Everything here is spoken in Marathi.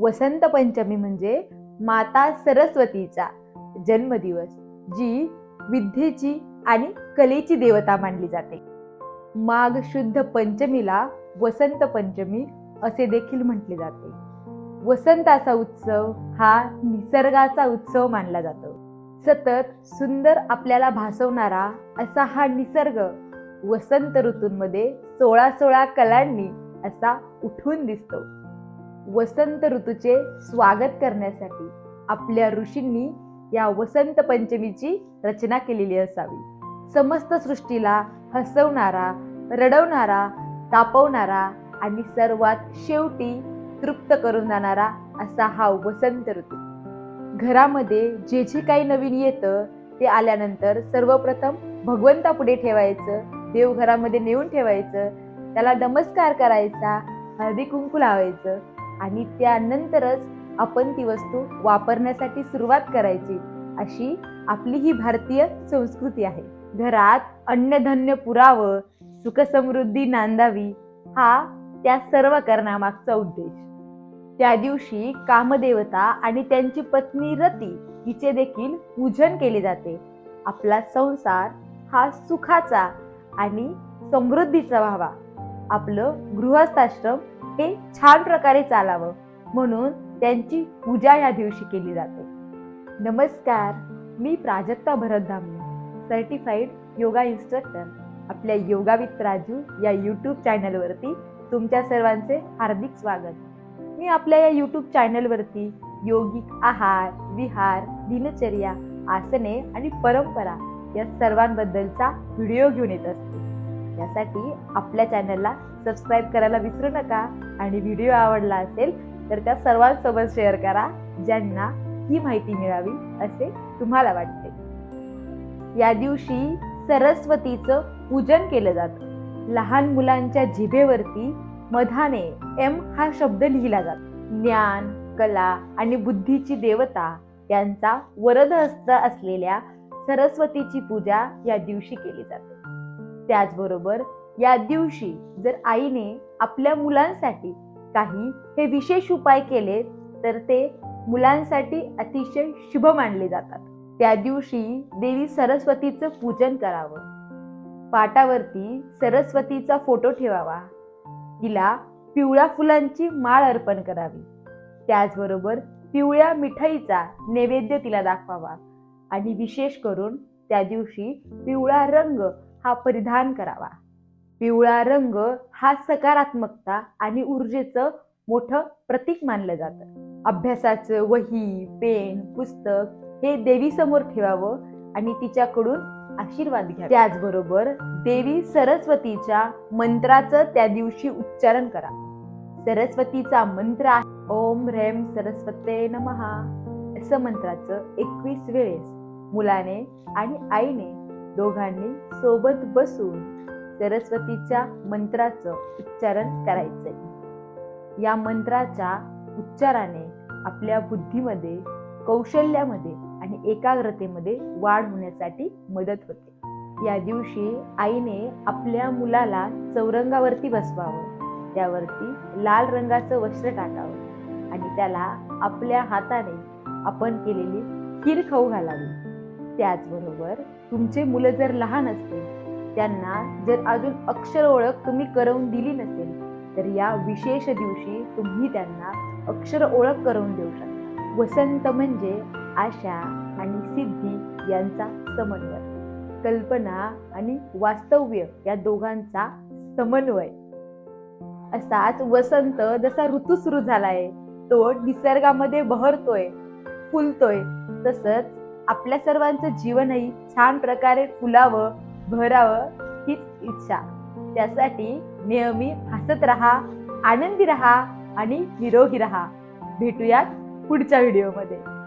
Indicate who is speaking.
Speaker 1: वसंत पंचमी म्हणजे माता सरस्वतीचा जन्मदिवस जी विद्येची आणि कलेची देवता मानली जाते. माघ शुद्ध पंचमीला वसंत पंचमी असे देखील म्हटले जाते. वसंताचा उत्सव हा निसर्गाचा उत्सव मानला जातो. सतत सुंदर आपल्याला भासवणारा असा हा निसर्ग वसंत ऋतूंमध्ये सोळा सोळा कलांनी असा उठून दिसतो. वसंत ऋतूचे स्वागत करण्यासाठी आपल्या ऋषींनी या वसंत पंचमीची रचना केलेली असावी. समस्त सृष्टीला हसवणारा रडवणारा तापवणारा आणि सर्वात शेवटी तृप्त करून जाणारा असा हा वसंत ऋतू. घरामध्ये जे जे काही नवीन येतं ते आल्यानंतर सर्वप्रथम भगवंतापुढे ठेवायचं देवघरामध्ये नेऊन ठेवायचं त्याला नमस्कार करायचा हळदी कुंकू लावायचं आणि त्यानंतरच आपण ती वस्तू वापरण्यासाठी सुरुवात करायची. अशी आपली ही भारतीय संस्कृती आहे. घरात अन्नधन्य पुरावं सुखसमृद्धी नांदावी हा त्या सर्व करण्यामागचा उद्देश. त्या दिवशी कामदेवता आणि त्यांची पत्नी रती हिचे देखील पूजन केले जाते. आपला संसार हा सुखाचा आणि समृद्धीचा व्हावा. आपलं गृहस्थाश्रम हे छान प्रकारे चालावं. म्हणून त्यांची पूजा या दिवशी केली जाते. नमस्कार मी Prajakta Bharat Dhamane certified yoga instructor आपल्या योगा विथ राजू या यूट्यूब चॅनलवरती तुमच्या सर्वांचे हार्दिक स्वागत. मी आपल्या या यूट्यूब चॅनलवरती योगिक आहार विहार दिनचर्या आसने आणि परंपरा या सर्वांबद्दलचा व्हिडिओ घेऊन येत असते. यासाठी आपल्या चॅनलला सबस्क्राईब करायला विसरू नका आणि व्हिडिओ आवडला असेल तर त्या सर्वांसोबत शेअर करा ज्यांना ही माहिती मिळावी असे तुम्हाला वाटते. या दिवशी सरस्वतीचं पूजन केलं जातं. लहान मुलांच्या जिभेवरती मधाने एम हा शब्द लिहिला जातो. ज्ञान कला आणि बुद्धीची देवता यांचा वरद हस्त असलेल्या सरस्वतीची पूजा या दिवशी केली जाते. त्याचबरोबर या दिवशी जर आईने आपल्या मुलांसाठी काही हे विशेष उपाय केले तर ते मुलांसाठी अतिशय शुभ मानले जातात. त्या दिवशी देवी सरस्वतीचं पूजन करावं. पाटावरती सरस्वतीचा फोटो ठेवावा. तिला पिवळ्या फुलांची माळ अर्पण करावी. त्याचबरोबर पिवळ्या मिठाईचा नैवेद्य तिला दाखवावा आणि विशेष करून त्या दिवशी पिवळा रंग हा परिधान करावा. पिवळा रंग हा सकारात्मकता आणि ऊर्जेचं मोठं प्रतीक मानलं जातं. अभ्यासाचं वही पेन पुस्तक हे देवी समोर ठेवावं आणि तिच्याकडून आशीर्वाद घ्या त्याचबरोबर देवी सरस्वतीच्या मंत्राचं त्या दिवशी उच्चारण करा. सरस्वतीचा मंत्र आहे ओम रेम सरस्वते नमहा असं मंत्राचं एकवीस वेळेस मुलाने आणि आईने दोघांनी सोबत बसून सरस्वतीच्या मंत्राचं उच्चारण करायचंय. या मंत्राच्या उच्चाराने आपल्या बुद्धीमध्ये कौशल्यामध्ये आणि एकाग्रतेमध्ये वाढ होण्यासाठी मदत होते. या दिवशी आईने आपल्या मुलाला चौरंगावरती बसवावं. त्यावरती लाल रंगाचं वस्त्र टाकावं आणि त्याला आपल्या हाताने आपण केलेली खीर खाऊ घालावी. त्याचबरोबर तुमचे मुलं जर लहान असतील त्यांना जर अजून अक्षर ओळख तुम्ही करवून दिली नसेल तर या विशेष दिवशी तुम्ही त्यांना अक्षर ओळख करून देऊ शकता. वसंत म्हणजे आशा आणि सिद्धी यांचा समन्वय. कल्पना आणि वास्तव्य या दोघांचा समन्वय. असाच वसंत जसा ऋतू सुरू झालाय तो निसर्गामध्ये बहरतोय फुलतोय. तसंच आपल्या सर्वांचं जीवनही छान प्रकारे फुलावं भरावं हीच इच्छा. त्यासाठी नेहमी हसत राहा आनंदी राहा आणि निरोगी राहा. भेटूयात पुढच्या व्हिडिओमध्ये.